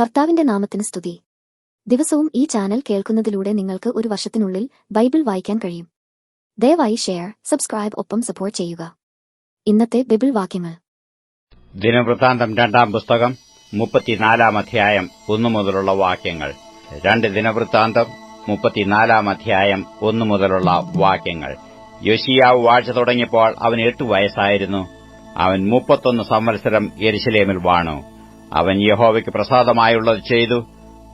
കർത്താവിന്റെ നാമത്തിന് സ്തുതി. ദിവസവും ഈ ചാനൽ കേൾക്കുന്നതിലൂടെ നിങ്ങൾക്ക് ഒരു വർഷത്തിനുള്ളിൽ ബൈബിൾ വായിക്കാൻ കഴിയും. ദയവായി ഷെയർ സബ്സ്ക്രൈബ് ഒപ്പം സപ്പോർട്ട് ചെയ്യുക. ഇന്നത്തെ ബൈബിൾ വാക്യങ്ങൾ. ദിനവൃത്താന്തം രണ്ടാം പുസ്തകം മുപ്പത്തിനാലാം അധ്യായം ഒന്നു മുതലുള്ള വാക്യങ്ങൾ. രണ്ട് ദിനവൃത്താന്തം മുപ്പത്തിനാലാം അധ്യായം ഒന്നു മുതലുള്ള വാക്യങ്ങൾ. യോശിയാവ് വാഴ്ച തുടങ്ങിയപ്പോൾ അവൻ എട്ട് വയസ്സായിരുന്നു. അവൻ മുപ്പത്തൊന്ന് സംവത്സരം യെരുശലേമിൽ വാണു. അവൻ യഹോവയ്ക്ക് പ്രസാദമായുള്ളത് ചെയ്തു.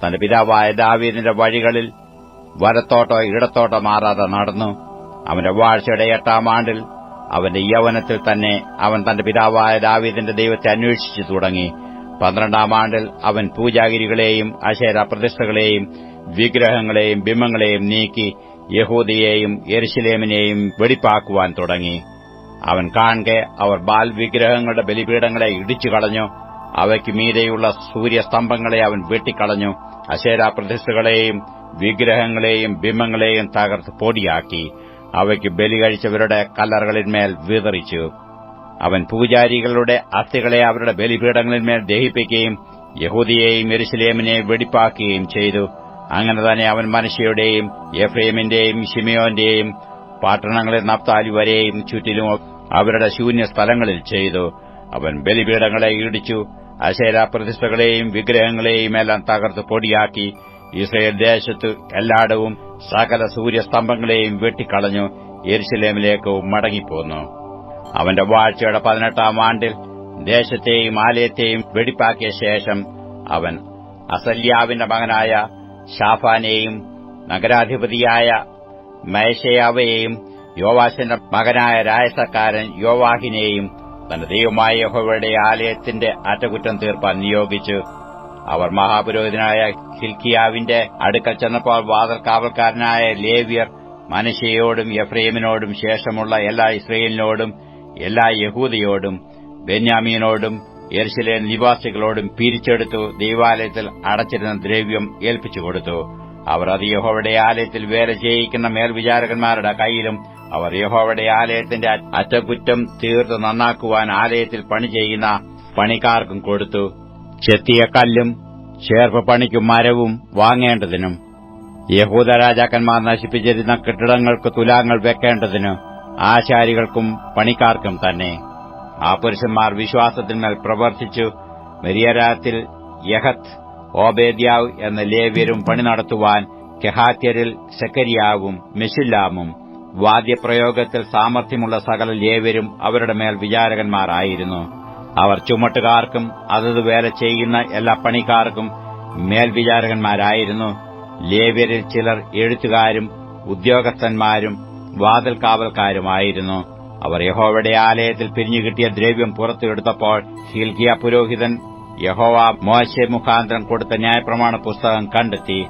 തന്റെ പിതാവായ ദാവീദിന്റെ വഴികളിൽ വരത്തോട്ടോ ഇടത്തോട്ടോ മാറാതെ നടന്നു. അവന്റെ വാഴ്ചയുടെ എട്ടാം ആണ്ടിൽ അവന്റെ യൗവനത്തിൽ തന്നെ അവൻ തന്റെ പിതാവായ ദാവീദിന്റെ ദൈവത്തെ അന്വേഷിച്ചു തുടങ്ങി. പന്ത്രണ്ടാം ആണ്ടിൽ അവൻ പൂജാഗിരികളെയും അശേര പ്രതിഷ്ഠകളെയും വിഗ്രഹങ്ങളെയും ബിംബങ്ങളെയും നീക്കി യഹൂദിയെയും യെരുശലേമിനെയും വെടിപ്പാക്കുവാൻ തുടങ്ങി. അവൻ കാണെ അവർ ബാൽ വിഗ്രഹങ്ങളുടെ ബലിപീഠങ്ങളെ ഇടിച്ചു കളഞ്ഞു അവയ്ക്ക് മീരെയുള്ള സൂര്യസ്തംഭങ്ങളെ അവൻ വെട്ടിക്കളഞ്ഞു. അശേരാപ്രതിഷ്ഠകളെയും വിഗ്രഹങ്ങളെയും ബിംബങ്ങളെയും തകർത്ത് പൊടിയാക്കി. അവയ്ക്ക് ബലി കഴിച്ചവരുടെ കല്ലറകളിന്മേൽ വിതറിച്ചു. അവൻ പൂജാരികളുടെ അസ്ഥികളെ അവരുടെ ബലിപീഠങ്ങളിന്മേൽ ദഹിപ്പിക്കുകയും യഹൂദിയെയും എരുസലേമിനെ വെടിപ്പാക്കുകയും ചെയ്തു. അങ്ങനെ തന്നെ അവൻ മനുഷ്യയുടെയും എഫ്രൈമിന്റെയും ഷിമിയോന്റെയും പട്ടണങ്ങളിൽ നപ്താലി വരെയും ചുറ്റിലും അവരുടെ ശൂന്യ സ്ഥലങ്ങളിൽ ചെയ്തു. അവൻ ബലിപീഠങ്ങളെ ഇടിച്ചു അശേര പ്രതിഷ്ഠകളെയും വിഗ്രഹങ്ങളെയും എല്ലാം തകർത്ത് പൊടിയാക്കി ഇസ്രയേൽ ദേശത്ത് എല്ലായിടവും സകല സൂര്യസ്തംഭങ്ങളെയും വെട്ടിക്കളഞ്ഞു എരിശിലേമിലേക്ക് മടങ്ങിപ്പോന്നു. അവന്റെ വാഴ്ചയുടെ പതിനെട്ടാം ആണ്ടിൽ ദേശത്തെയും ആലയത്തെയും വെടിപ്പാക്കിയ ശേഷം അവൻ അസല്യാവിന്റെ മകനായ ഷാഫാനെയും നഗരാധിപതിയായ മയശയാവയെയും യോവാശന്റെ മകനായ രായസക്കാരൻ യോവാഹിനെയും തന്റെ ദൈവമായ യഹോവയുടെ ആലയത്തിന്റെ അറ്റകുറ്റം തീർപ്പാൻ നിയോഗിച്ചു. അവർ മഹാപുരോഹിതനായ ഹിൽക്കിയാവിന്റെ അടുക്കൽ ചെന്നപ്പോൾ വാതൽ കാവൽക്കാരനായ ലേവ്യർ മനശയോടും എഫ്രൈമിനോടും ശേഷമുള്ള എല്ലാ ഇസ്രയേലിനോടും എല്ലാ യഹൂദയോടും ബെന്യാമീനോടും യെർശലേം നിവാസികളോടും പിരിച്ചെടുത്തു ദൈവാലയത്തിൽ അടച്ചിരുന്ന ദ്രവ്യം ഏൽപ്പിച്ചു കൊടുത്തു. അവർ അത് യഹോവയുടെ ആലയത്തിൽ വേല ചെയ്യിക്കുന്ന മേൽവിചാരകന്മാരുടെ കയ്യിലും അവർ യഹോവയുടെ ആലയത്തിന്റെ അറ്റകുറ്റം തീർത്ത് നന്നാക്കുവാൻ ആലയത്തിൽ പണി ചെയ്യുന്ന പണിക്കാർക്കും കൊടുത്തു. ചെത്തിയ കല്ലും ചേർപ്പ് പണിക്കും മരവും വാങ്ങേണ്ടതിനും യഹൂദ രാജാക്കന്മാർ നശിപ്പിച്ചിരുന്ന കെട്ടിടങ്ങൾക്ക് തുലാങ്ങൾ വെക്കേണ്ടതിനും ആശാരികൾക്കും പണിക്കാർക്കും തന്നെ. ആ പുരുഷന്മാർ വിശ്വാസത്തിന്മേൽ പ്രവർത്തിച്ചു. മെരിയരാത്തിൽ യഹത്ത് ഓബേദ്യാവ് എന്ന ലേവ്യരും പണി നടത്തുവാൻ കെഹാത്യരിൽ സെക്കരിയാവും മെഷില്ലാമും വാദ്യപ്രയോഗത്തിൽ സാമർഥ്യമുള്ള സകല ലേവ്യരും അവരുടെ മേൽ വിചാരകന്മാരായിരുന്നു അവർ ചുമട്ടുകാർക്കും അതത് വേല ചെയ്യുന്ന എല്ലാ പണിക്കാർക്കും മേൽവിചാരകന്മാരായിരുന്നു ലേവ്യരിൽ ചിലർ എഴുത്തുകാരും ഉദ്യോഗസ്ഥന്മാരും വാതിൽ കാവൽക്കാരുമായിരുന്നു അവർ യഹോവയുടെ ആലയത്തിൽ പിരിഞ്ഞുകിട്ടിയ ദ്രവ്യം പുറത്തെടുത്തപ്പോൾ ഹിൽക്കിയ പുരോഹിതൻ യഹോവ മോശെ മുഖാന്തരം കൊടുത്ത ന്യായപ്രമാണ പുസ്തകം കണ്ടെത്തി.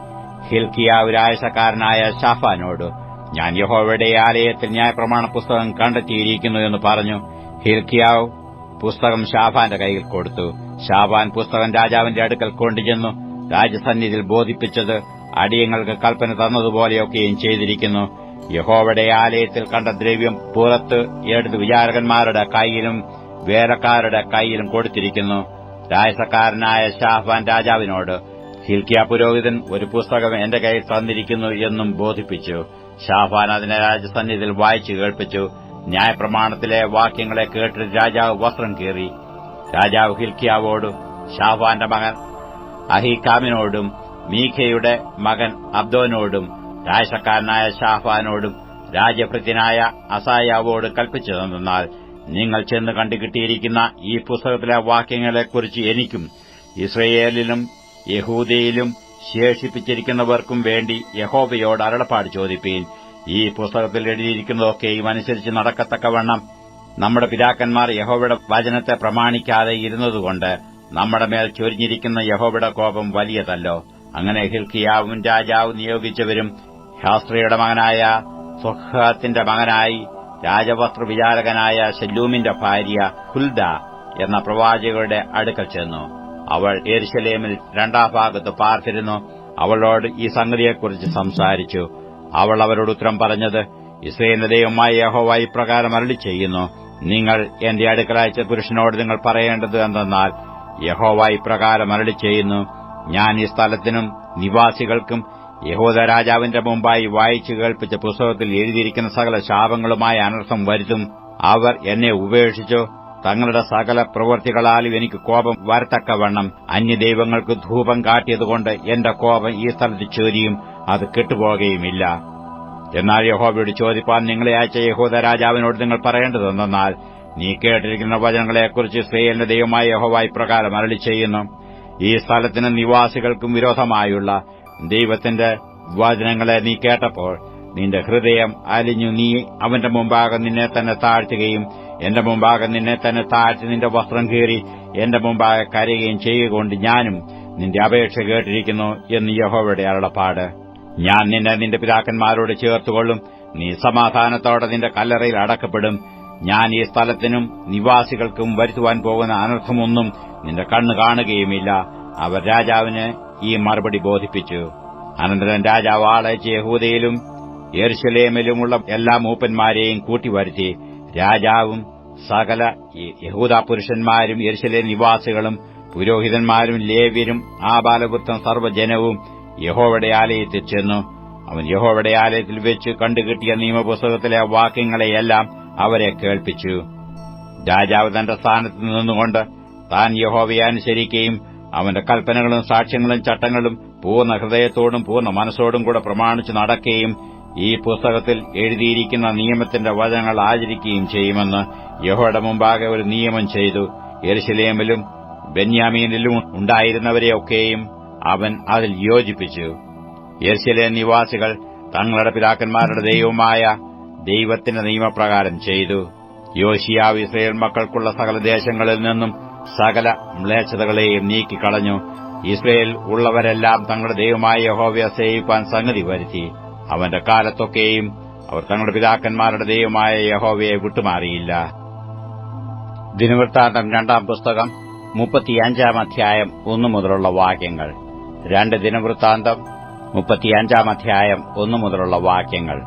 ഹിൽക്കിയാവ് രായസക്കാരനായ ഷാഫാനോട് ഞാൻ യഹോവയുടെ ആലയത്തിൽ ന്യായപ്രമാണ പുസ്തകം കണ്ടെത്തിയിരിക്കുന്നു എന്ന് പറഞ്ഞു. ഹിൽക്കിയാവ് പുസ്തകം ഷാഫാന്റെ കയ്യിൽ കൊടുത്തു. ഷാഫാൻ പുസ്തകം രാജാവിന്റെ അടുക്കൽ കൊണ്ടുചെന്നു. രാജസന്നിധിയിൽ ബോധിപ്പിച്ചത് അടിയങ്ങൾക്ക് കൽപ്പന തന്നതുപോലെയൊക്കെയും ചെയ്തിരിക്കുന്നു. യഹോവയുടെ ആലയത്തിൽ കണ്ട ദ്രവ്യം പുറത്ത് എടുത്ത് വിചാരകന്മാരുടെ കൈയിലും വേലക്കാരുടെ കൈയിലും കൊടുത്തിരിക്കുന്നു. രായസക്കാരനായ ഷാഹ്വാൻ രാജാവിനോട് ഹിൽക്കിയ പുരോഹിതൻ ഒരു പുസ്തകം എന്റെ കയ്യിൽ തന്നിരിക്കുന്നു എന്നും ബോധിപ്പിച്ചു. ഷാഫാൻ അതിനെ രാജസന്നിധിയിൽ വായിച്ചു കേൾപ്പിച്ചു. ന്യായപ്രമാണത്തിലെ വാക്യങ്ങളെ കേട്ട് രാജാവ് വസ്ത്രം കീറി. രാജാവ് ഹിൽക്കിയാവോടും ഷാഹ്വാന്റെ മകൻ അഹികാമിനോടും മീഖയുടെ മകൻ അബ്ദോനോടും രാജസക്കാരനായ ഷാഫാനോടും രാജഭൃത്യനായ അസായാവോട് കൽപ്പിച്ചു തന്നാൽ നിങ്ങൾ ചെന്ന് കണ്ടുകിട്ടിയിരിക്കുന്ന ഈ പുസ്തകത്തിലെ വാക്യങ്ങളെക്കുറിച്ച് എനിക്കും ഇസ്രയേലിലും യഹൂദയിലും ശേഷിപ്പിച്ചിരിക്കുന്നവർക്കും വേണ്ടി യഹോബയോട് അരുളപ്പാട് ചോദിപ്പീൻ. ഈ പുസ്തകത്തിൽ എഴുതിയിരിക്കുന്നതൊക്കെയും അനുസരിച്ച് നടക്കത്തക്കവണ്ണം നമ്മുടെ പിതാക്കന്മാർ യഹോബയുടെ വചനത്തെ പ്രമാണിക്കാതെ ഇരുന്നതുകൊണ്ട് നമ്മുടെ മേൽ ചൊരിഞ്ഞിരിക്കുന്ന യഹോബയുടെ കോപം വലിയതല്ലോ. അങ്ങനെ ഹിൽക്കിയാവും രാജാവ് നിയോഗിച്ചവരും ശാസ്ത്രിയുടെ മകനായ സ്വഹത്തിന്റെ മകനായി രാജവസ്ത്ര വിചാരകനായ ശല്ലൂമിന്റെ ഭാര്യ ഹുൽദ എന്ന പ്രവാചകരുടെ അടുക്കൽ ചെന്നു. അവൾ എരിശലേമിൽ രണ്ടാം ഭാഗത്ത് പാർത്തിരുന്നു. അവളോട് ഈ സംഗതിയെക്കുറിച്ച് സംസാരിച്ചു. അവൾ അവരോട് ഉത്തരം പറഞ്ഞത് ഇസ്രയേലിന്റെ ദൈവമായ യഹോവ ഇപ്രകാരം അരളി ചെയ്യുന്നു നിങ്ങൾ എന്റെ അടുക്കളയച്ച പുരുഷനോട് നിങ്ങൾ പറയേണ്ടത് എന്തെന്നാൽ യഹോവ ഇപ്രകാരം അരളി ചെയ്യുന്നു ഞാൻ ഈ സ്ഥലത്തിനും നിവാസികൾക്കും യഹൂദ രാജാവിന്റെ മുമ്പായി വായിച്ചു കേൾപ്പിച്ച പുസ്തകത്തിൽ എഴുതിയിരിക്കുന്ന സകല ശാപങ്ങളുമായ അനർത്ഥം വരുത്തും. അവർ എന്നെ ഉപേക്ഷിച്ചു. തങ്ങളുടെ സകല പ്രവൃത്തികളാലും എനിക്ക് കോപം വരത്തക്കവണ്ണം അന്യദൈവങ്ങൾക്ക് ധൂപം കാട്ടിയതുകൊണ്ട് എന്റെ കോപം ഈ സ്ഥലത്ത് ചേരിയും അത് കെട്ടുപോകുകയുമില്ല എന്നാൽ യഹോബയോട് ചോദിപ്പാൻ നിങ്ങളെ അയച്ച യഹൂദ രാജാവിനോട് നിങ്ങൾ പറയേണ്ടതെന്നാൽ നീ കേട്ടിരിക്കുന്ന വചനങ്ങളെക്കുറിച്ച് ഇസ്രയേലിന്റെ ദൈവമായ യഹോവായി പ്രകാരം അരളി ചെയ്യുന്നു ഈ സ്ഥലത്തിന് നിവാസികൾക്കും വിരോധമായുള്ള ദൈവത്തിന്റെ വചനങ്ങളെ നീ കേട്ടപ്പോൾ നിന്റെ ഹൃദയം അലിഞ്ഞു. നീ അവന്റെ മുമ്പാകെ നിന്നെ തന്നെ താഴ്ത്തുകയും എന്റെ മുമ്പാകെ നിന്നെ തന്നെ താഴ്ത്തി നിന്റെ വസ്ത്രം കീറി എന്റെ മുമ്പാകെ കരയുകയും ചെയ്യുകൊണ്ട് ഞാനും നിന്റെ അപേക്ഷ കേട്ടിരിക്കുന്നു എന്ന് യഹോവയുടെ അരുളപ്പാട്. ഞാൻ നിന്നെ നിന്റെ പിതാക്കന്മാരോട് ചേർത്തുകൊള്ളും. നീ സമാധാനത്തോടെ നിന്റെ കല്ലറയിൽ അടക്കപ്പെടും. ഞാൻ ഈ സ്ഥലത്തിനും നിവാസികൾക്കും വരുത്തുവാൻ പോകുന്ന അനർത്ഥമൊന്നും നിന്റെ കണ്ണു കാണുകയുമില്ല. അവർ രാജാവിന് ഈ മറുപടി ബോധിപ്പിച്ചു. അനന്തരം രാജാവ് ആളയച്ച് യഹൂദയിലും യെർശലേമിലുമുള്ള എല്ലാ മൂപ്പന്മാരെയും കൂട്ടിവരുത്തി രാജാവും സകല യഹൂദ പുരുഷന്മാരും യെരുശലേം നിവാസികളും പുരോഹിതന്മാരും ലേവ്യരും ആ ബാലപുത്രം സർവജനവും യഹോവയുടെ ആലയത്തിൽ ചെന്നു. അവൻ യഹോവയുടെ ആലയത്തിൽ വെച്ച് കണ്ടുകിട്ടിയ നിയമപുസ്തകത്തിലെ വാക്യങ്ങളെയെല്ലാം അവരെ കേൾപ്പിച്ചു. രാജാവ് തന്റെ സ്ഥാനത്ത് നിന്നുകൊണ്ട് താൻ യഹോവയെ അനുസരിക്കുകയും അവന്റെ കൽപ്പനകളും സാക്ഷ്യങ്ങളും ചട്ടങ്ങളും പൂർണ ഹൃദയത്തോടും പൂർണ മനസ്സോടും കൂടെ പ്രമാണിച്ചു നടക്കുകയും ഈ പുസ്തകത്തിൽ എഴുതിയിരിക്കുന്ന നിയമത്തിന്റെ വചനങ്ങൾ ആചരിക്കുകയും ചെയ്യുമെന്ന് യഹോയുടെ മുമ്പാകെ ഒരു നിയമം ചെയ്തു. എരുശലേമിലും ബെന്യാമീനിലും ഉണ്ടായിരുന്നവരെയൊക്കെയും അവൻ അതിൽ യോജിപ്പിച്ചു. യെർശലേം നിവാസികൾ തങ്ങളുടെ പിതാക്കന്മാരുടെ ദൈവമായ ദൈവത്തിന്റെ നിയമപ്രകാരം ചെയ്തു. യോശിയാവ് ഇസ്രയേൽ മക്കൾക്കുള്ള സകല ദേശങ്ങളിൽ നിന്നും സകല മ്ലേച്ഛതകളെയും നീക്കിക്കളഞ്ഞു. ഇസ്രയേൽ ഉള്ളവരെല്ലാം തങ്ങളുടെ ദൈവമായ യഹോവയെ സേവിപ്പാൻ സംഗതി വരുത്തി. അവന്റെ കാലത്തൊക്കെയും അവർ തങ്ങളുടെ പിതാക്കന്മാരുടെ ദൈവമായ യഹോവയെ വിട്ടുമാറിയില്ല. ദിനവൃത്താന്തം രണ്ടാം പുസ്തകം മുപ്പത്തിയഞ്ചാം അധ്യായം ഒന്നു മുതലുള്ള വാക്യങ്ങൾ. രണ്ട് ദിനവൃത്താന്തം മുപ്പത്തിയഞ്ചാം അധ്യായം ഒന്നു മുതലുള്ള വാക്യങ്ങൾ.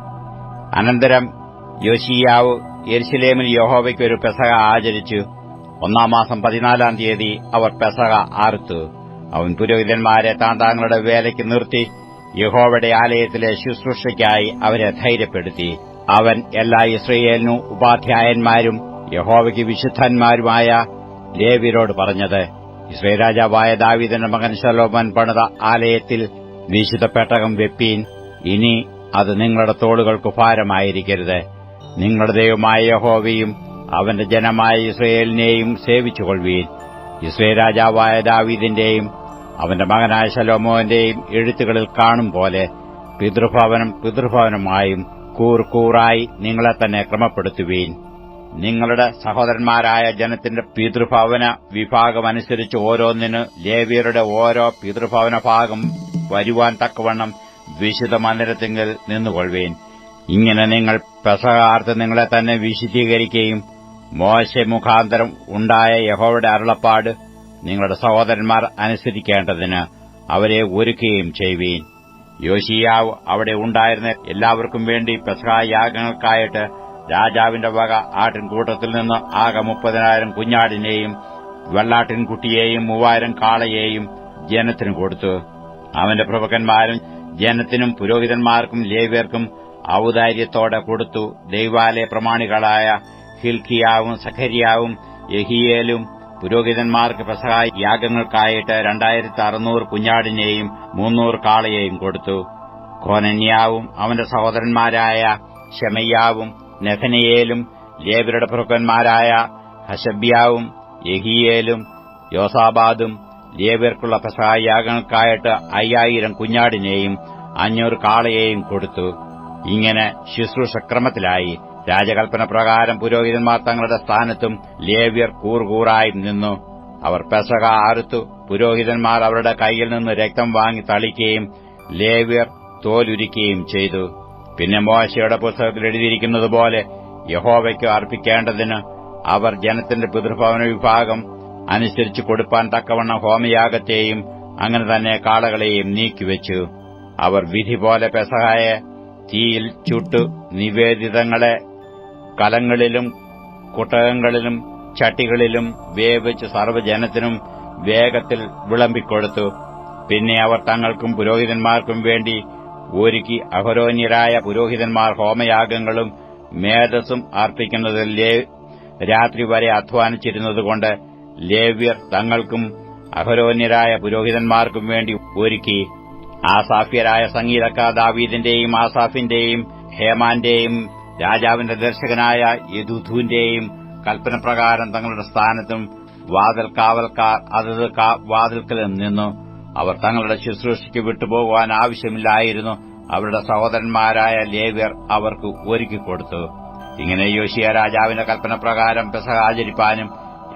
അനന്തരം യോശിയാവ് എരിശിലേമിൽ യഹോവയ്ക്ക് ഒരു പെസക ആചരിച്ചു. ഒന്നാം മാസം പതിനാലാം തീയതി അവർ പെസക ആർത്തു. അവൻ പുരോഹിതന്മാരെ താൻ താങ്കളുടെ വേലയ്ക്ക് നിർത്തി യഹോവയുടെ ആലയത്തിലെ ശുശ്രൂഷയ്ക്കായി അവരെ ധൈര്യപ്പെടുത്തി. അവൻ എല്ലാ ഇസ്രയേലിനും ഉപാധ്യായന്മാരും യഹോവയ്ക്ക് വിശുദ്ധന്മാരുമായ ലേവ്യരോട് പറഞ്ഞത് ഇസ്രേ രാജാവായ ദാവീദിന്റെ മകൻ ശലോമൻ പണിത ആലയത്തിൽ വിശുദ്ധ പെട്ടകം വെപ്പീൻ. ഇനി അത് നിങ്ങളുടെ തോളുകൾക്ക് ഭാരമായിരിക്കരുത്. നിങ്ങളുടെ ദൈവമായ യഹോവയും അവന്റെ ജനമായ ഇസ്രയേലിനെയും സേവിച്ചുകൊള്ളുവീൻ. ഇസ്രയേൽ രാജാവായ ദാവീദിന്റെയും അവന്റെ മകനായ ശലോമോന്റെയും എഴുത്തുകളിൽ കാണും പോലെ പിതൃഭവനം പിതൃഭവനമായും കൂർ നിങ്ങളെ തന്നെ ക്രമപ്പെടുത്തുവീൻ. നിങ്ങളുടെ സഹോദരന്മാരായ ജനത്തിന്റെ പിതൃഭവന വിഭാഗമനുസരിച്ച് ഓരോന്നിന് ലേവിയരുടെ ഓരോ പിതൃഭവന ഭാഗം വരുവാൻ തക്കവണ്ണം വിശുദ്ധ മന്ദിരത്തിങ്കിൽ നിന്നുകൊള്ളുവീൻ. ഇങ്ങനെ നിങ്ങൾ പെസകാർത്ത് നിങ്ങളെ തന്നെ വിശുദ്ധീകരിക്കുകയും മോശ മുഖാന്തരം ഉണ്ടായ യഹോവയുടെ അരുളപ്പാട് നിങ്ങളുടെ സഹോദരന്മാർ അനുസരിക്കേണ്ടതിന് അവരെ ഒരുക്കുകയും ചെയ്യുവീൻ യോശിയാവ് അവിടെ ഉണ്ടായിരുന്ന എല്ലാവർക്കും വേണ്ടി പെസഹായാഗങ്ങൾക്കായിട്ട് രാജാവിന്റെ വക ആട്ടിൻകൂട്ടത്തിൽ നിന്ന് ആകെ മുപ്പതിനായിരം കുഞ്ഞാടിനെയും വെള്ളാട്ടിൻകുട്ടിയെയും മൂവായിരം കാളയെയും ജനത്തിന് കൊടുത്തു. അവന്റെ പ്രഭുക്കന്മാരും ജനത്തിനും പുരോഹിതന്മാർക്കും ലേവ്യർക്കും ഔദാര്യത്തോടെ കൊടുത്തു. ദൈവാലയ പ്രമാണികളായ ഹിൽക്കിയാവും സഖരിയാവും യഹിയേലും പുരോഹിതന്മാർക്ക് പെസഹായ യാഗങ്ങൾക്കായിട്ട് രണ്ടായിരത്തി അറുന്നൂറ് കുഞ്ഞാടിനെയും മുന്നൂറ് കാളയെയും കൊടുത്തു. കോനന്യാവും അവന്റെ സഹോദരന്മാരായ ഷെമയ്യാവും നെഥനയേലും ലേബരുടെ പ്രഭുക്കന്മാരായ ഹഷബ്യാവും യഹിയേലും യോസാബാദും ലേബർക്കുള്ള പെസഹായാഗങ്ങൾക്കായിട്ട് അയ്യായിരം കുഞ്ഞാടിനെയും അഞ്ഞൂറ് കാളയെയും കൊടുത്തു. ഇങ്ങനെ ശുശ്രൂഷക്രമത്തിലായി. രാജകൽപ്പന പ്രകാരം പുരോഹിതന്മാർ തങ്ങളുടെ സ്ഥാനത്തും ലേവ്യർ കൂറുകൂറായി നിന്നു. അവർ പെസക ആറുത്തു പുരോഹിതന്മാർ അവരുടെ കൈയിൽ നിന്ന് രക്തം വാങ്ങി തളിക്കുകയും ലേവ്യർ തോലുരിക്കുകയും ചെയ്തു. പിന്നെ മോശയുടെ പുസ്തകത്തിൽ എഴുതിയിരിക്കുന്നതുപോലെ യഹോവയ്ക്ക് അർപ്പിക്കേണ്ടതിന് അവർ ജനത്തിന്റെ പിതൃഭവന വിഭാഗം അനുസരിച്ച് കൊടുപ്പാൻ തക്കവണ്ണം ഹോമയാഗത്തെയും അങ്ങനെ തന്നെ കാളകളെയും നീക്കിവെച്ചു. അവർ വിധി പോലെ പെസഹായെ തീയിൽ ചുട്ടു. നിവേദിതങ്ങളെ കലങ്ങളിലും കുട്ടകങ്ങളിലും ചട്ടികളിലും വേവിച്ച് സർവജനത്തിനും വേഗത്തിൽ വിളമ്പിക്കൊടുത്തു. പിന്നെ അവർ തങ്ങൾക്കും പുരോഹിതന്മാർക്കും വേണ്ടി ഒരുക്കി അഹരോന്യരായ പുരോഹിതന്മാർ ഹോമയാഗങ്ങളും മേധസ്സും അർപ്പിക്കുന്നതിൽ രാത്രി വരെ അധ്വാനിച്ചിരുന്നതുകൊണ്ട് ലേവ്യർ തങ്ങൾക്കും അഹരോന്യരായ പുരോഹിതന്മാർക്കും വേണ്ടി ഒരുക്കി. ആസാഫ്യരായ സംഗീതക്കാർ ദാവീദിന്റെയും ആസാഫിന്റെയും ഹേമാന്റെയും രാജാവിന്റെ ദർശകനായ യദുധുവിന്റെയും കൽപ്പനപ്രകാരം തങ്ങളുടെ സ്ഥാനത്തും വാതിൽ കാവൽക്കാർ അതത് വാതിൽക്കൽ നിന്നു. അവർ തങ്ങളുടെ ശുശ്രൂഷയ്ക്ക് വിട്ടുപോകുവാൻ ആവശ്യമില്ലായിരുന്നു. അവരുടെ സഹോദരന്മാരായ ലേവ്യർ അവർക്ക് ഒരുക്കിക്കൊടുത്തു ഇങ്ങനെ യോശിയ രാജാവിന്റെ കൽപ്പനപ്രകാരം പെസഹ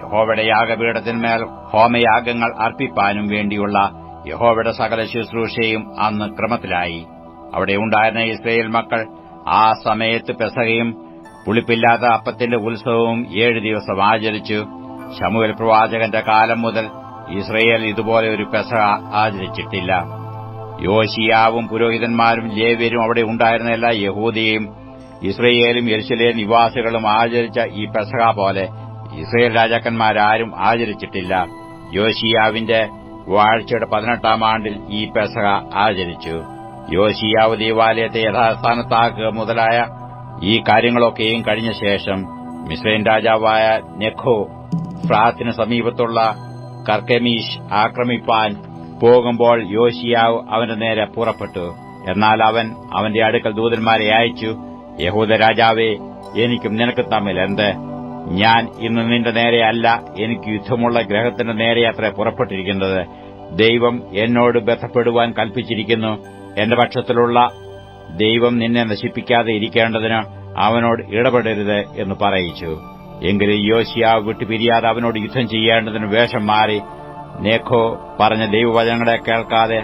യഹോവയുടെ യാഗപീഠത്തിന്മേൽ ഹോമയാഗങ്ങൾ അർപ്പിപ്പാനും വേണ്ടിയുള്ള യഹോവയുടെ സകല ശുശ്രൂഷയും അന്ന് ക്രമത്തിലായി. അവിടെ ഉണ്ടായിരുന്ന ഇസ്രയേൽ മക്കൾ ആ സമയത്ത് പെസഹയും പുളിപ്പില്ലാത്ത അപ്പത്തിന്റെ ഉത്സവവും ഏഴ് ദിവസം ആചരിച്ചു. ശമുവൽ പ്രവാചകന്റെ കാലം മുതൽ ഇസ്രയേൽ ഇതുപോലെ ഒരു പെസഹ ആചരിച്ചിട്ടില്ല. യോശിയാവും പുരോഹിതന്മാരും ലേവ്യരും അവിടെ ഉണ്ടായിരുന്ന എല്ലാ യഹൂദിയും ഇസ്രയേലും യെരുശലേ നിവാസികളും ആചരിച്ച ഈ പെസഹ പോലെ ഇസ്രയേൽ രാജാക്കന്മാരാരും ആചരിച്ചിട്ടില്ല. യോശിയാവിന്റെ വാഴ്ചയുടെ പതിനെട്ടാം ആണ്ടിൽ ഈ പെസഹ ആചരിച്ചു. യോശിയാവ് ദേവാലയത്തെ യഥാസ്ഥാനത്താക്കുക മുതലായ ഈ കാര്യങ്ങളൊക്കെയും കഴിഞ്ഞ ശേഷം മിസ്രൈൻ രാജാവായ നെഖോ ഫ്രാത്തിന് സമീപത്തുള്ള കർക്കമീഷ് ആക്രമിപ്പാൻ പോകുമ്പോൾ യോശിയാവ് അവന്റെ നേരെ പുറപ്പെട്ടു. എന്നാൽ അവൻ അവന്റെ അടുക്കൽ ദൂതന്മാരെ അയച്ചു യഹൂദ രാജാവേ എനിക്കും നിനക്കും തമ്മിൽ എന്ത്? ഞാൻ ഇന്ന് നിന്റെ നേരെയല്ല എനിക്ക് യുദ്ധമുള്ള ഗ്രഹത്തിന്റെ നേരെ അത്ര പുറപ്പെട്ടിരിക്കുന്നത്. ദൈവം എന്നോട് ബന്ധപ്പെടുവാൻ കൽപ്പിച്ചിരിക്കുന്നു. എന്റെ പക്ഷത്തിലുള്ള ദൈവം നിന്നെ നശിപ്പിക്കാതെ ഇരിക്കേണ്ടതിന് അവനോട് ഇടപെടരുത് എന്ന് പറയിച്ചു. എങ്കിലും യോശിയാവ് വിട്ടുപിരിയാതെ അവനോട് യുദ്ധം ചെയ്യേണ്ടതിന് വേഷം മാറി നേഖോ പറഞ്ഞ ദൈവവചനങ്ങളെ കേൾക്കാതെ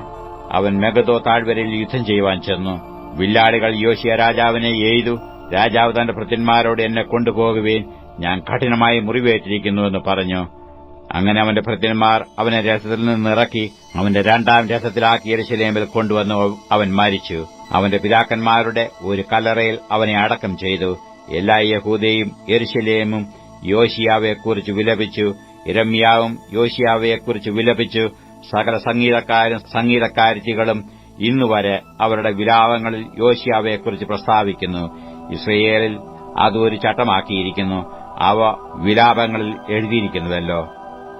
അവൻ മെഗദോ താഴ്വരയിൽ യുദ്ധം ചെയ്യുവാൻ ചെന്നു. വില്ലാളികൾ യോശിയ രാജാവിനെ എയ്തു. രാജാവ് തന്റെ ഭൃത്യന്മാരോട് എന്നെ കൊണ്ടുപോകുവേൻ. ഞാൻ കഠിനമായി മുറിവേറ്റിരിക്കുന്നുവെന്ന് പറഞ്ഞു. അങ്ങനെ അവന്റെ ഭൃത്യന്മാർ അവനെ രഥത്തിൽ നിന്ന് ഇറക്കി അവന്റെ രണ്ടാം രഥത്തിലാക്കി എരിശിലേമ്പിൽ കൊണ്ടുവന്നു അവൻ മരിച്ചു. അവന്റെ പിതാക്കന്മാരുടെ ഒരു കല്ലറയിൽ അവനെ അടക്കം ചെയ്തു. എല്ലാ യഹൂദയും എരിശിലേമും യോശിയാവെക്കുറിച്ച് വിലപിച്ചു. ഇരമ്യാവും യോശിയാവെക്കുറിച്ച് വിലപിച്ചു. സകല സംഗീതക്കാരും സംഗീതക്കാരികളും ഇന്നുവരെ അവരുടെ വിലാപങ്ങളിൽ യോശിയാവെക്കുറിച്ച് പ്രസ്താവിക്കുന്നു. ഇസ്രയേലിൽ അത് ഒരു ചട്ടമാക്കിയിരിക്കുന്നു. അവ വിലാപങ്ങളിൽ എഴുതിയിരിക്കുന്നുവല്ലോ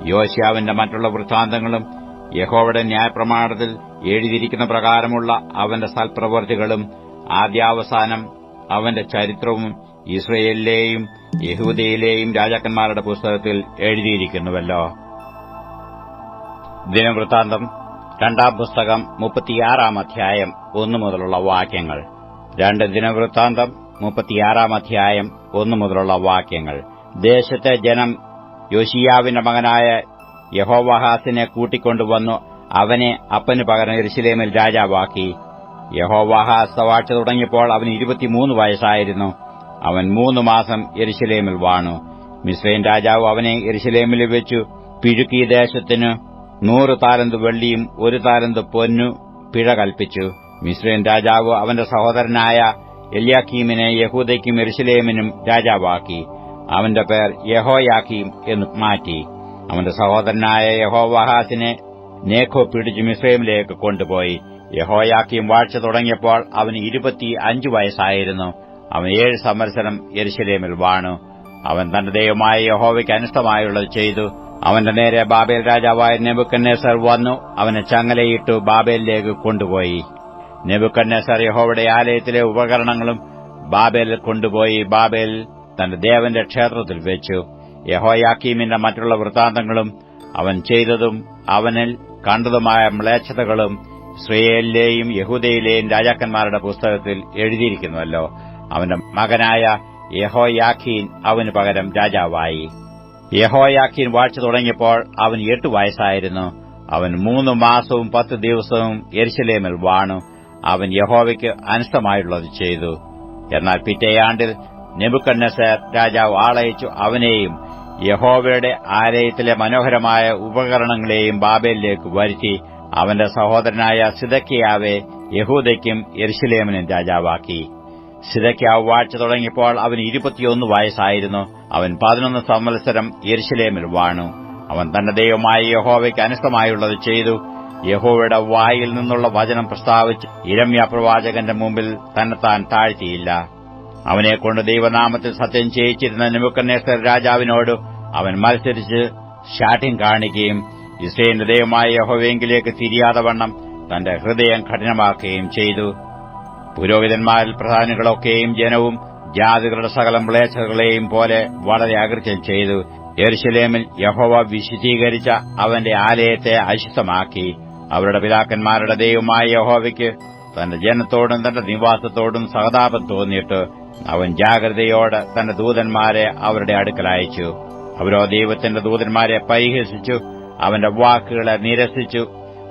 യോശിയാവിന്റെ മറ്റുള്ള വൃത്താന്തങ്ങളും യഹോവയുടെ ന്യായപ്രമാണത്തിൽ എഴുതിയിരിക്കുന്ന പ്രകാരമുള്ള അവന്റെ സൽപ്രവൃത്തികളും ആദ്യാവസാനം അവന്റെ ചരിത്രവും ഇസ്രയേലിലെയും യഹൂദയിലെയും രാജാക്കന്മാരുടെ പുസ്തകത്തിൽ എഴുതിയിരിക്കുന്നുവല്ലോ. ദിനവൃത്താന്തം രണ്ടാം പുസ്തകം മുപ്പത്തിയാറാം അധ്യായം ഒന്നു മുതലുള്ള വാക്യങ്ങൾ. രണ്ട് ദിനവൃത്താന്തം മുപ്പത്തിയാറാം അധ്യായം ഒന്നു മുതലുള്ള വാക്യങ്ങൾ. ദേശത്തെ ജനം യോശിയാവിന്റെ മകനായ യഹോവാഹാസിനെ കൂട്ടിക്കൊണ്ടുവന്നു അവനെ അപ്പന് പകരം എരുശലേമിൽ രാജാവാക്കി. യഹോവാഹാസ് വാഴ്ച തുടങ്ങിയപ്പോൾ അവന് ഇരുപത്തിമൂന്ന് വയസ്സായിരുന്നു. അവൻ മൂന്ന് മാസം എരിശിലേമിൽ വാണു. മിസ്രൈൻ രാജാവ് അവനെ എരിശിലേമിൽ വെച്ചു പിഴുക്കി ദേശത്തിന് നൂറ് താലന്ത് വെള്ളിയും ഒരു താലന്ത് പൊന്നു പിഴ കൽപ്പിച്ചു. മിസ്രൈൻ രാജാവ് അവന്റെ സഹോദരനായ എല്യാക്കീമിനെ യഹൂദയ്ക്കും എരിശിലേമിനും രാജാവാക്കി. അവന്റെ പേർ യഹോയാക്കീം എന്ന് മാറ്റി. അവന്റെ സഹോദരനായ യഹോവഹാസിനെ നേഖോ പിടിച്ച് മിസ്രൈമിലേക്ക് കൊണ്ടുപോയി. യഹോയാക്കീം വാഴ്ച തുടങ്ങിയപ്പോൾ അവന് ഇരുപത്തി അഞ്ചു വയസ്സായിരുന്നു. അവൻ ഏഴ് സംവത്സരം യരിശലേമിൽ വാണു. അവൻ തന്റെ ദൈവമായ യഹോവയ്ക്ക് അനിഷ്ടമായുള്ളത് ചെയ്തു. അവന്റെ നേരെ ബാബേൽ രാജാവായ നെബുക്കന്നേസർ വന്നു. അവനെ ചങ്ങലയിട്ടു ബാബേലിലേക്ക് കൊണ്ടുപോയി. നെബുക്കന്നേസർ യഹോവയുടെ ആലയത്തിലെ ഉപകരണങ്ങളും ബാബേലിൽ കൊണ്ടുപോയി. ബാബേൽ തന്റെ ദേവന്റെ ക്ഷേത്രത്തിൽ വെച്ചു. യഹോയാക്കീമിന്റെ മറ്റുള്ള വൃത്താന്തങ്ങളും അവൻ ചെയ്തതും അവനിൽ കണ്ടതുമായ മ്ലേച്ഛതകളും ഇസ്രയേലിലെയും യഹൂദയിലെയും രാജാക്കന്മാരുടെ പുസ്തകത്തിൽ എഴുതിയിരിക്കുന്നുവല്ലോ. അവന്റെ മകനായ യഹോയാഖീൻ അവന് പകരം രാജാവായി. യഹോയാഖീൻ വാഴ്ച തുടങ്ങിയപ്പോൾ അവൻ എട്ട് വയസ്സായിരുന്നു. അവൻ മൂന്ന് മാസവും പത്ത് ദിവസവും എരിശലേമിൽ വാണു. അവൻ യഹോവയ്ക്ക് അനിഷ്ടമായുള്ളത് ചെയ്തു. എന്നാൽ പിറ്റേയാണ്ടിൽ നെബുക്കന്നസർ രാജാവ് ആളയച്ചു അവനെയും യഹോവയുടെ ആലയത്തിലെ മനോഹരമായ ഉപകരണങ്ങളെയും ബാബേലിലേക്ക് വരുത്തി അവന്റെ സഹോദരനായ സിദക്കിയാവെ യഹൂദയ്ക്കും എരുശലേമിനും രാജാവാക്കി. സിദക്കിയാവ് വാഴ്ച തുടങ്ങിയപ്പോൾ അവന് ഇരുപത്തിയൊന്ന് വയസ്സായിരുന്നു. അവൻ പതിനൊന്ന് സംവത്സരം യെരുശലേമിൽ വാണു. അവൻ തന്റെ ദൈവമായ യഹോവയ്ക്ക് അനിഷ്ടമായുള്ളത് ചെയ്തു. യഹോവയുടെ വായിൽ നിന്നുള്ള വചനം പ്രസ്താവിച്ച് ഇരമ്യ പ്രവാചകന്റെ മുമ്പിൽ തന്നെത്താൻ താഴ്ത്തിയില്ല. അവനെക്കൊണ്ട് ദൈവനാമത്തിൽ സത്യം ചെയ്യിച്ചിരുന്ന നിമുക്കന്നേശ്വര രാജാവിനോട് അവൻ മത്സരിച്ച് ശാഠ്യം കാണിക്കുകയും ഇസ്രയേലിന്റെ ദൈവമായ യഹോവെങ്കിലേക്ക് തിരിയാതെ വണ്ണം തന്റെ ഹൃദയം കഠിനമാക്കുകയും ചെയ്തു. പുരോഹിതന്മാരിൽ പ്രധാനികളൊക്കെയും ജനവും ജാതികളുടെ സകല മ്ലേച്ഛതകളെയും പോലെ വളരെ അകൃത്യം ചെയ്തു. യെരുശലേമിൽ യഹോവ വിശുദ്ധീകരിച്ച അവന്റെ ആലയത്തെ അശുദ്ധമാക്കി. അവരുടെ പിതാക്കന്മാരുടെ ദൈവമായ യഹോവയ്ക്ക് തന്റെ ജനത്തോടും തന്റെ നിവാസത്തോടും സഹതാപം തോന്നിയിട്ട് അവൻ ജാഗ്രതയോടെ തന്റെ ദൂതന്മാരെ അവരുടെ അടുക്കൽ അയച്ചു. അവരോ ദൈവത്തിന്റെ ദൂതന്മാരെ പരിഹസിച്ചു. അവന്റെ വാക്കുകളെ നിരസിച്ചു.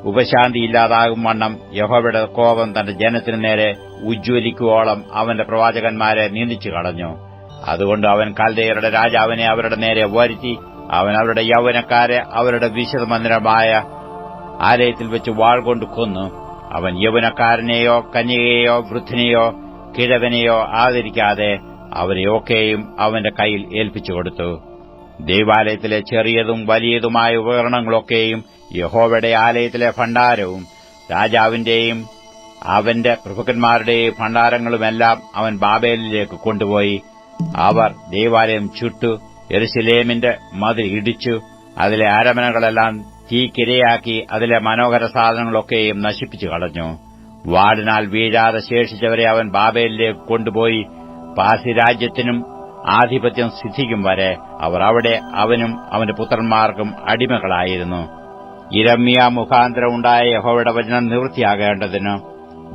ഉപശാന്തി ഇല്ലാതാകും വണ്ണം യഹോവയുടെ കോപം തന്റെ ജനത്തിനു നേരെ ഉജ്ജ്വലിക്കുവോളം അവന്റെ പ്രവാചകന്മാരെ നിന്ദിച്ചു കളഞ്ഞു. അതുകൊണ്ട് അവൻ കൽദയരുടെ രാജാവിനെ അവരുടെ നേരെ വരുത്തി അവൻ അവരുടെ യൗവനക്കാരെ അവരുടെ വിശുദ്ധ മന്ദിരമായ ആലയത്തിൽ വെച്ച് വാൾ കൊണ്ട് കൊന്നു. അവൻ യൗവനക്കാരനെയോ കന്യകയെയോ വൃദ്ധനെയോ കിഴവനെയോ ആദരിക്കാതെ അവരെയൊക്കെയും അവന്റെ കയ്യിൽ ഏൽപ്പിച്ചു കൊടുത്തു. ദേവാലയത്തിലെ ചെറിയതും വലിയതുമായ ഉപകരണങ്ങളൊക്കെയും യഹോവയുടെ ആലയത്തിലെ ഭണ്ഡാരവും രാജാവിന്റെയും അവന്റെ പ്രഭുക്കന്മാരുടെയും ഭണ്ഡാരങ്ങളുമെല്ലാം അവൻ ബാബേലിലേക്ക് കൊണ്ടുപോയി. അവർ ദേവാലയം ചുട്ടു എരുസലേമിന്റെ മതിൽ ഇടിച്ചു അതിലെ അരമനകളെല്ലാം തീക്കിരയാക്കി അതിലെ മനോഹര സാധനങ്ങളൊക്കെയും നശിപ്പിച്ചു കളഞ്ഞു. വാടിനാൽ വീഴാതെ ശേഷിച്ചവരെ അവൻ ബാബേലിലേക്ക് കൊണ്ടുപോയി പാസി രാജ്യത്തിനും ആധിപത്യം സിദ്ധിക്കും വരെ അവർ അവിടെ അവനും അവന്റെ പുത്രന്മാർക്കും അടിമകളായിരുന്നു. ഇരമ്യ മുഖാന്തരം ഉണ്ടായ യഹോവയുടെ വചനം നിവൃത്തിയാകേണ്ടതിന്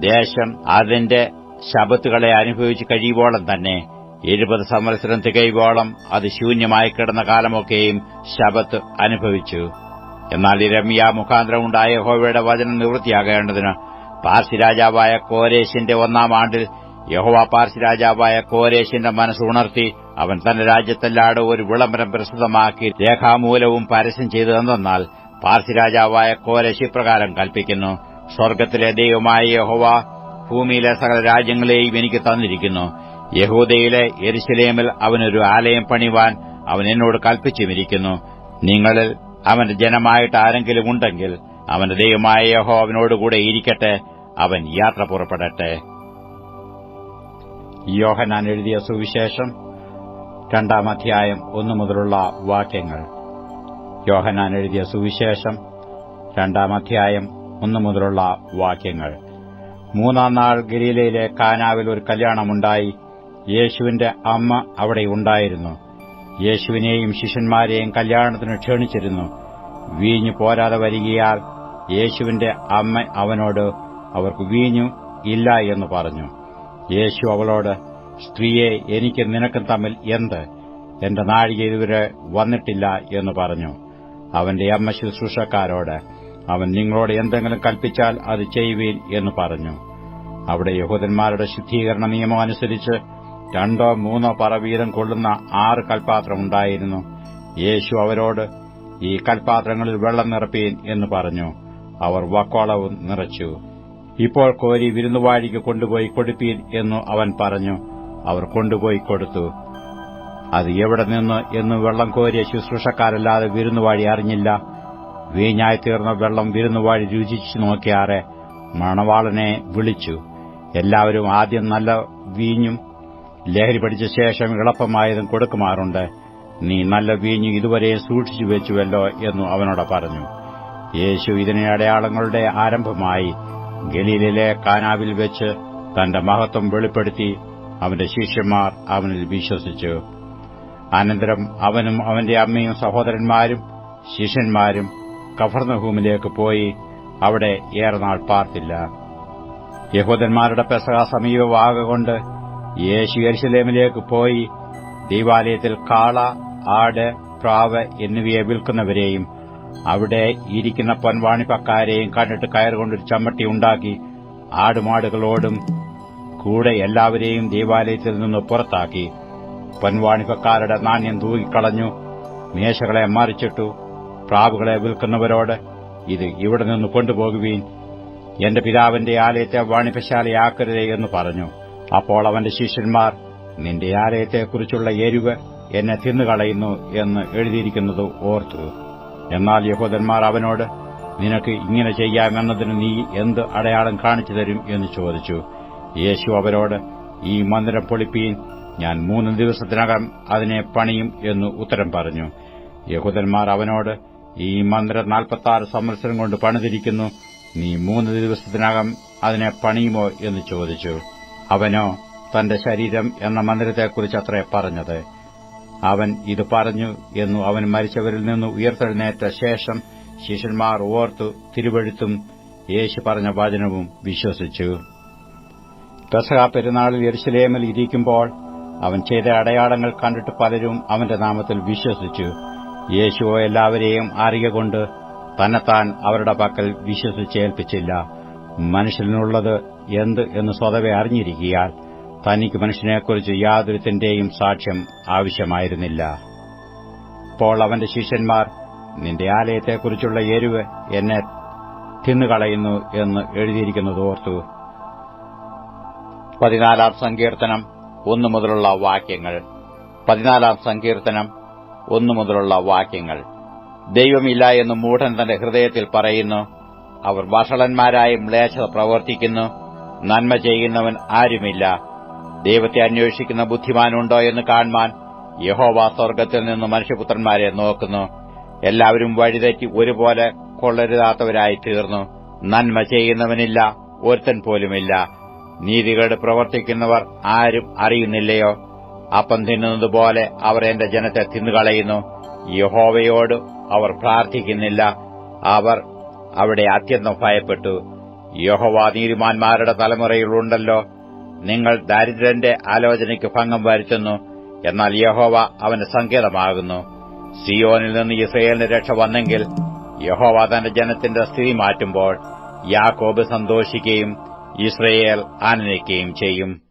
ദേശം അതിന്റെ ശബത്തുകളെ അനുഭവിച്ച് കഴിയുവോളം തന്നെ എഴുപത് സംവത്സരം തികയുവോളം അത് ശൂന്യമായി കിടന്ന കാലമൊക്കെയും ശബത്ത് അനുഭവിച്ചു. എന്നാൽ ഇരമ്യ മുഖാന്തരം ഉണ്ടായ യഹോവയുടെ വചനം നിവൃത്തിയാകേണ്ടതിന് പാർസി രാജാവായ കോരേശിന്റെ ഒന്നാം ആണ്ടിൽ യഹോവ പാർസി രാജാവായ കോരേശിന്റെ മനസ്സ് ഉണർത്തി അവൻ തന്റെ രാജ്യത്തെല്ലാട് ഒരു വിളംബരം പ്രസിദ്ധമാക്കി രേഖാമൂലവും പരസ്യം ചെയ്തതെന്നാൽ പാർസി രാജാവായ കോരേശി പ്രകാരം കൽപ്പിക്കുന്നു. സ്വർഗത്തിലെ ദൈവമായ യഹോവ ഭൂമിയിലെ സകല രാജ്യങ്ങളെയും എനിക്ക് തന്നിരിക്കുന്നു. യഹൂദയിലെ എരിശിലേമിൽ അവനൊരു ആലയം പണിവാൻ അവൻ എന്നോട് കൽപ്പിച്ചുമിരിക്കുന്നു. നിങ്ങളിൽ അവന്റെ ജനമായിട്ട് ആരെങ്കിലും ഉണ്ടെങ്കിൽ അവന്റെ ദൈവമായ യഹോ അവനോടുകൂടെ ഇരിക്കട്ടെ. അവൻ യാത്ര പുറപ്പെടട്ടെ. യോഹനാൻ എഴുതിയ സുവിശേഷം രണ്ടാം അധ്യായം ഒന്നു മുതലുള്ള വാക്യങ്ങൾ. യോഹനാൻ എഴുതിയ സുവിശേഷം രണ്ടാം അധ്യായം ഒന്നു മുതലുള്ള വാക്യങ്ങൾ. മൂന്നാം നാൾ ഗലീലയിലെ കാനാവിൽ ഒരു കല്യാണമുണ്ടായി. യേശുവിന്റെ അമ്മ അവിടെ ഉണ്ടായിരുന്നു. യേശുവിനെയും ശിഷ്യന്മാരെയും കല്യാണത്തിന് ക്ഷണിച്ചിരുന്നു. വീഞ്ഞു പോരാതെ വരികയാൽ യേശുവിന്റെ അമ്മ അവനോട് അവർക്ക് വീഞ്ഞു ഇല്ല എന്ന് പറഞ്ഞു. യേശു അവളോട് സ്ത്രീയെ എനിക്ക് നിനക്കും തമ്മിൽ എന്ത്? എന്റെ നാഴിക ഇതുവരെ വന്നിട്ടില്ല എന്ന് പറഞ്ഞു. അവന്റെ അമ്മ ശുശ്രൂഷക്കാരോട് അവൻ നിങ്ങളോട് എന്തെങ്കിലും കൽപ്പിച്ചാൽ അത് ചെയ്യുവീൻ എന്ന് പറഞ്ഞു. അവിടെ യഹൂദന്മാരുടെ ശുദ്ധീകരണ നിയമം അനുസരിച്ച് രണ്ടോ മൂന്നോ പറ വീതം കൊള്ളുന്ന ആറ് കൽപാത്രമുണ്ടായിരുന്നു യേശു അവരോട് ഈ കൽപാത്രങ്ങളിൽ വെള്ളം നിറപ്പീൻ എന്ന് പറഞ്ഞു. അവർ വക്കോളവും നിറച്ചു. ഇപ്പോൾ കോരി വിരുന്നുവാഴിക്ക് കൊണ്ടുപോയി കൊടുപ്പീൻ എന്നു അവൻ പറഞ്ഞു. അവർ കൊണ്ടുപോയി കൊടുത്തു. അത് എവിടെ നിന്ന് എന്ന് വെള്ളം കോരിയ ശുശ്രൂഷക്കാരല്ലാതെ വിരുന്നുവാഴി അറിഞ്ഞില്ല. വീഞ്ഞായി തീർന്ന വെള്ളം വിരുന്നുവാഴി രുചിച്ചു നോക്കിയാറെ മണവാളനെ വിളിച്ചു. എല്ലാവരും ആദ്യം നല്ല വീഞ്ഞും ലഹരി പഠിച്ച ശേഷം ഇളപ്പമായതും കൊടുക്കുമാറുണ്ട്. നീ നല്ല വീഞ്ഞു ഇതുവരെ സൂക്ഷിച്ചു വെച്ചുവല്ലോ എന്നു അവനോട് പറഞ്ഞു. യേശു ഇതിനെ അടയാളങ്ങളുടെ ആരംഭമായി. ഗലീലിലെ കാനാവിൽ വെച്ച് തന്റെ മഹത്വം വെളിപ്പെടുത്തി അവന്റെ ശിഷ്യന്മാർ അവനിൽ വിശ്വസിച്ചു. അനന്തരം അവനും അവന്റെ അമ്മയും സഹോദരന്മാരും ശിഷ്യന്മാരും കഫർനഹൂമിലേക്ക് പോയി അവിടെ ഏറെ നാൾ പാർത്തില്ല. യഹൂദന്മാരുടെ പെസക സമീപവാകൊണ്ട് യേശു യെരുശലേമിലേക്ക് പോയി ദൈവാലയത്തിൽ കാള ആട് പ്രാവ് എന്നിവയെ വിൽക്കുന്നവരെയും അവിടെ ഇരിക്കുന്ന പൊൻവാണിപ്പക്കാരെയും കണ്ടിട്ട് കയറുകൊണ്ടൊരു ചമ്മട്ടി ഉണ്ടാക്കി ആടുമാടുകളോടും കൂടെ എല്ലാവരെയും ദേവാലയത്തിൽ നിന്ന് പുറത്താക്കി. പൊൻവാണിപ്പക്കാരുടെ നാണ്യം തൂങ്ങിക്കളഞ്ഞു മേശകളെ മറിച്ചിട്ടു. പ്രാവുകളെ വിൽക്കുന്നവരോട് ഇത് ഇവിടെ നിന്ന് കൊണ്ടുപോകുവീൻ. എന്റെ പിതാവിന്റെ ആലയത്തെ വാണിപ്പശാലയാക്കരുതേ എന്ന് പറഞ്ഞു. അപ്പോൾ അവന്റെ ശിഷ്യന്മാർ നിന്റെ ആലയത്തെക്കുറിച്ചുള്ള എരിവ് എന്നെ തിന്നുകളയുന്നു എന്ന് എഴുതിയിരിക്കുന്നത് ഓർത്തു. എന്നാൽ യഹൂദന്മാർ അവനോട് നിനക്ക് ഇങ്ങനെ ചെയ്യാമെന്നതിന് നീ എന്ത് അടയാളം കാണിച്ചു തരും? എന്ന് ചോദിച്ചു. യേശു അവരോട് ഈ മന്ദിരം പൊളിപ്പീൻ ഞാൻ മൂന്ന് ദിവസത്തിനകം അതിനെ പണിയും എന്ന് ഉത്തരം പറഞ്ഞു. യഹൂദന്മാർ അവനോട് ഈ മന്ദിരം നാൽപ്പത്തി ആറ് സംവത്സരം കൊണ്ട് പണിതിരിക്കുന്നു നീ മൂന്ന് ദിവസത്തിനകം അതിനെ പണിയുമോ? എന്ന് ചോദിച്ചു. അവനോ തന്റെ ശരീരം എന്ന മന്ദിരത്തെക്കുറിച്ച് അത്രേ പറഞ്ഞത്. അവൻ ഇത് പറഞ്ഞു എന്നു അവൻ മരിച്ചവരിൽ നിന്ന് ഉയർത്തെഴുന്നേറ്റ ശേഷം ശിഷ്യന്മാർ ഓർത്തു തിരുവഴുത്തും യേശു പറഞ്ഞ വചനവും വിശ്വസിച്ചു. പെസഹ പെരുന്നാളിൽ എരുസലേമിൽ ഇരിക്കുമ്പോൾ അവൻ ചെയ്ത അടയാളങ്ങൾ കണ്ടിട്ട് പലരും അവന്റെ നാമത്തിൽ വിശ്വസിച്ചു. യേശുവോ എല്ലാവരെയും അറിയുകൊണ്ട് തന്നെത്താൻ അവരുടെ പക്കൽ വിശ്വസിച്ചേൽപ്പിച്ചില്ല. മനുഷ്യനുള്ളത് എന്ത് എന്ന് സ്വതവേ അറിഞ്ഞിരിക്കിയാൽ തനിക്ക് മനുഷ്യനെക്കുറിച്ച് യാതൊരുത്തിന്റെയും സാക്ഷ്യം ആവശ്യമായിരുന്നില്ല. ഇപ്പോൾ അവന്റെ ശിഷ്യന്മാർ നിന്റെ ആലയത്തെക്കുറിച്ചുള്ള എരിവ് എന്നെ തിന്നുകളയുന്നു എന്ന് എഴുതിയിരിക്കുന്നത് ഓർത്തു. പതിനാലാം സങ്കീർത്തനം ഒന്നു മുതലുള്ള വാക്യങ്ങൾ. പതിനാലാം സങ്കീർത്തനം ഒന്നു മുതലുള്ള വാക്യങ്ങൾ. ദൈവമില്ല എന്ന് മൂഢൻ തന്റെ ഹൃദയത്തിൽ പറയുന്നു. അവർ വഷളന്മാരായി മ്ലേച്ഛത പ്രവർത്തിക്കുന്നു. നന്മ ചെയ്യുന്നവൻ ആരുമില്ല. ദൈവത്തെ അന്വേഷിക്കുന്ന ബുദ്ധിമാനുണ്ടോ എന്ന് കാണുവാൻ യഹോവ സ്വർഗത്തിൽ നിന്ന് മനുഷ്യപുത്രന്മാരെ നോക്കുന്നു. എല്ലാവരും വഴിതെറ്റി ഒരുപോലെ കൊള്ളരുതാത്തവരായി തീർന്നു. നന്മ ചെയ്യുന്നവനില്ല ഒരുത്തൻ പോലുമില്ല. നീതികേട് പ്രവർത്തിക്കുന്നവർ ആരും അറിയുന്നില്ലയോ? അപ്പം തിന്നുന്നതുപോലെ അവർ എന്റെ ജനത്തെ തിന്നുകളയുന്നു. യഹോവയോട് അവർ പ്രാർത്ഥിക്കുന്നില്ല. അവർ അവിടെ അത്യന്തം ഭയപ്പെട്ടു. യഹോവ നീതിമാന്മാരുടെ തലമുറയിലുണ്ടല്ലോ. നിങ്ങൾ ദാരിദ്ര്യന്റെ ആലോചനയ്ക്ക് ഭംഗം വരുത്തുന്നു. എന്നാൽ യഹോവ അവന് സങ്കേതമാകുന്നു. സിയോനിൽ നിന്ന് ഇസ്രയേലിന് രക്ഷ വന്നെങ്കിൽ യഹോവ തന്റെ ജനത്തിന്റെ സ്ഥിതി മാറ്റുമ്പോൾ യാക്കോബ് സന്തോഷിക്കുകയും ഇസ്രയേൽ ആനന്ദിക്കുകയും ചെയ്യും.